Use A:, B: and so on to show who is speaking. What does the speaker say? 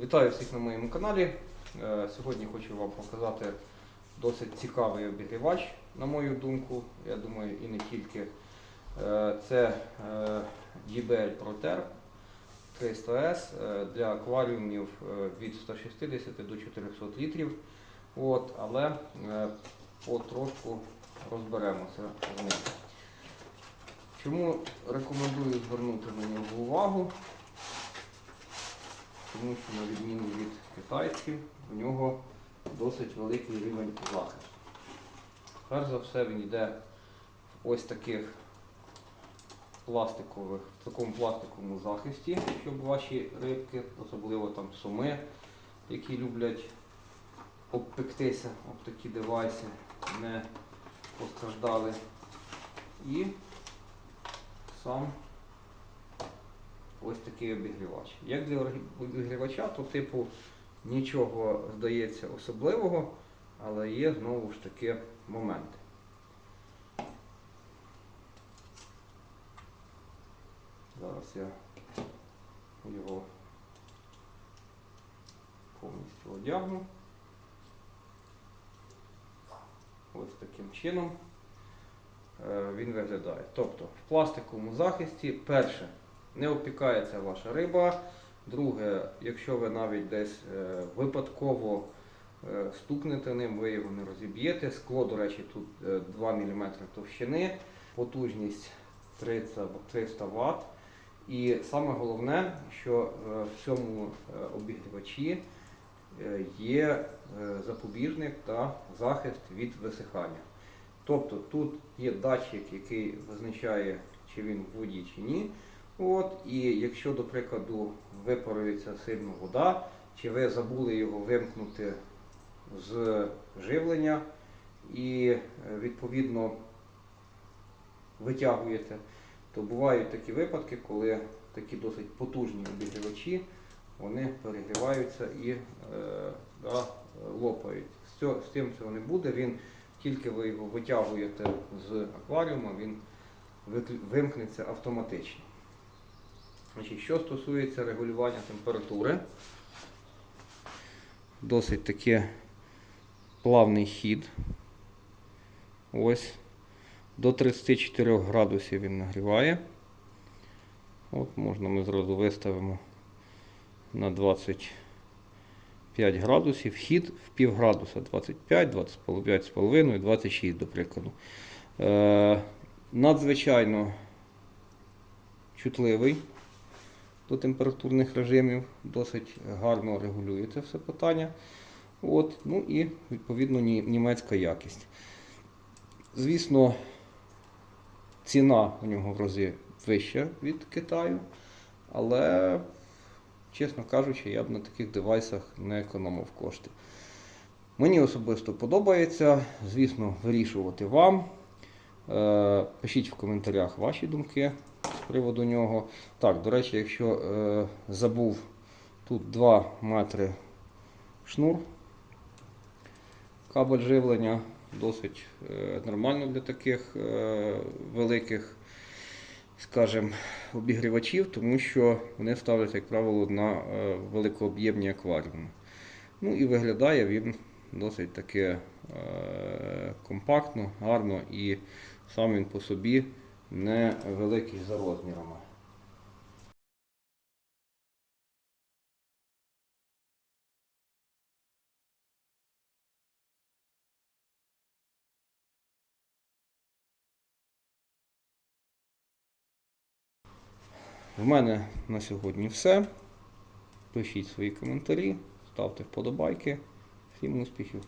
A: Вітаю всіх на моєму каналі. Е, Сьогодні хочу вам показати досить цікавий обігрівач, на мою думку. Я думаю, і не тільки. Е, Це е, JBL ProTer 300S е, для акваріумів від 160 до 400 літрів. От, але потрошку розберемося з ним. Чому рекомендую звернути на нього увагу? Тому що на відміну від китайців, у нього досить великий рівень захисту. Перш за все він йде в ось таких пластикових, в такому пластиковому захисті, щоб ваші рибки, особливо там суми, які люблять обпектися об такі девайси, не постраждали. І сам ось такий обігрівач. Як для обігрівача, то типу нічого здається особливого, але є знову ж таки моменти. Зараз я його повністю одягну. Ось таким чином е, він виглядає. Тобто в пластиковому захисті перше не опікається ваша риба. Друге, якщо ви навіть десь е, випадково е, стукнете ним, ви його не розіб'єте. Скло, до речі, тут е, 2 мм товщини, потужність 30, 300 Вт. І саме головне, що е, в цьому е, обігрівачі е, є е, запобіжник та захист від висихання. Тобто тут є датчик, який визначає, чи він в воді чи ні. От, і якщо, до прикладу, випарується сильно вода, чи ви забули його вимкнути з живлення і е, відповідно витягуєте, то бувають такі випадки, коли такі досить потужні обігрівачі вони перегріваються і е, да, лопають. З, цього, з цим цього не буде. Він тільки ви його витягуєте з акваріума, він вимкнеться автоматично. Значить, що стосується регулювання температури, досить таки плавний хід. Ось. До 34 градусів він нагріває. От можна ми зразу виставимо на 25 градусів. Хід в пів градуса 25, 25,5, 26, до прикладу. Е, надзвичайно чутливий до температурних режимів, досить гарно регулює це все питання. От, ну і відповідно німецька якість. Звісно, ціна у нього в рази вища від Китаю, але, чесно кажучи, я б на таких девайсах не економив кошти. Мені особисто подобається, звісно, вирішувати вам. Е, Пишіть в коментарях ваші думки приводу нього. Так, до речі, якщо е, забув, тут 2 метри шнур. Кабель живлення досить е, нормально для таких е, великих, скажімо, обігрівачів, тому що вони ставляться, як правило, на е, великооб'ємні акваріуми. Ну і виглядає він досить таки е, компактно, гарно і сам він по собі невеликий за розмірами. В мене на сьогодні все. Пишіть свої коментарі, ставте вподобайки. Всім успіхів!